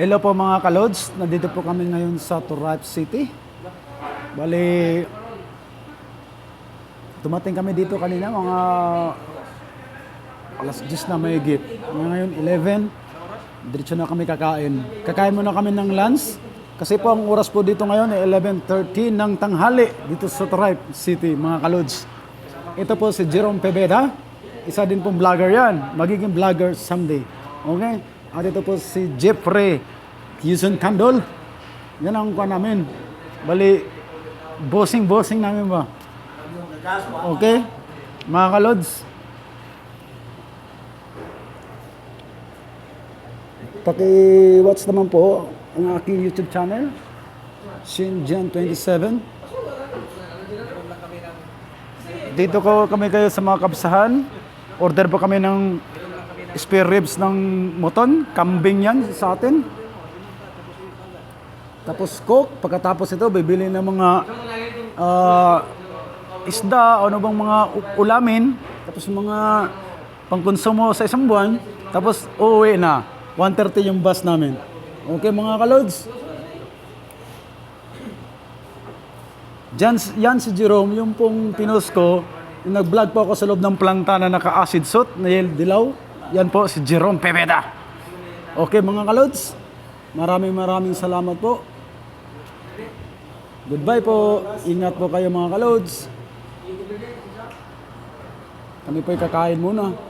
Hello po mga kalods, nandito po kami ngayon sa Turripe City. Bali, dumating kami dito kanina mga alas 10 na may git. Ngayon 11, diretso na kami kakain. Kakain muna kami ng lunch kasi po ang oras po dito ngayon ay 11.30 ng tanghali dito sa Turripe City mga kalods. Ito po si Jerome Pebeda, isa din pong vlogger yan, magiging vlogger someday. Okay? At ito po si Jeffrey Houston Candol. Yan ang kuha namin. Bali, bossing-bossing namin ba? Okay? Mga kalods. Paki-watch naman po ang aking YouTube channel. Shinjan27. Dito ko kami kayo sa mga kabsahan. Order po kami ng spare ribs ng moton. Kambing yan sa atin. Tapos coke. Pagkatapos ito, bibili ng mga ah, isda o ano bang mga ulamin. Tapos mga pangkonsumo sa isang buwan. Tapos uuwi na. 1.30 yung bus namin. Okay mga kalods? Yan, yan si Jerome, yung pong pinost ko, nag-vlog po ako sa loob ng planta na naka-acid suit, na dilaw. Yan po si Jerome Pepeda. Okay mga kalods, maraming maraming salamat po. Goodbye po. Ingat po kayo mga kalods. Kami po'y kakain muna.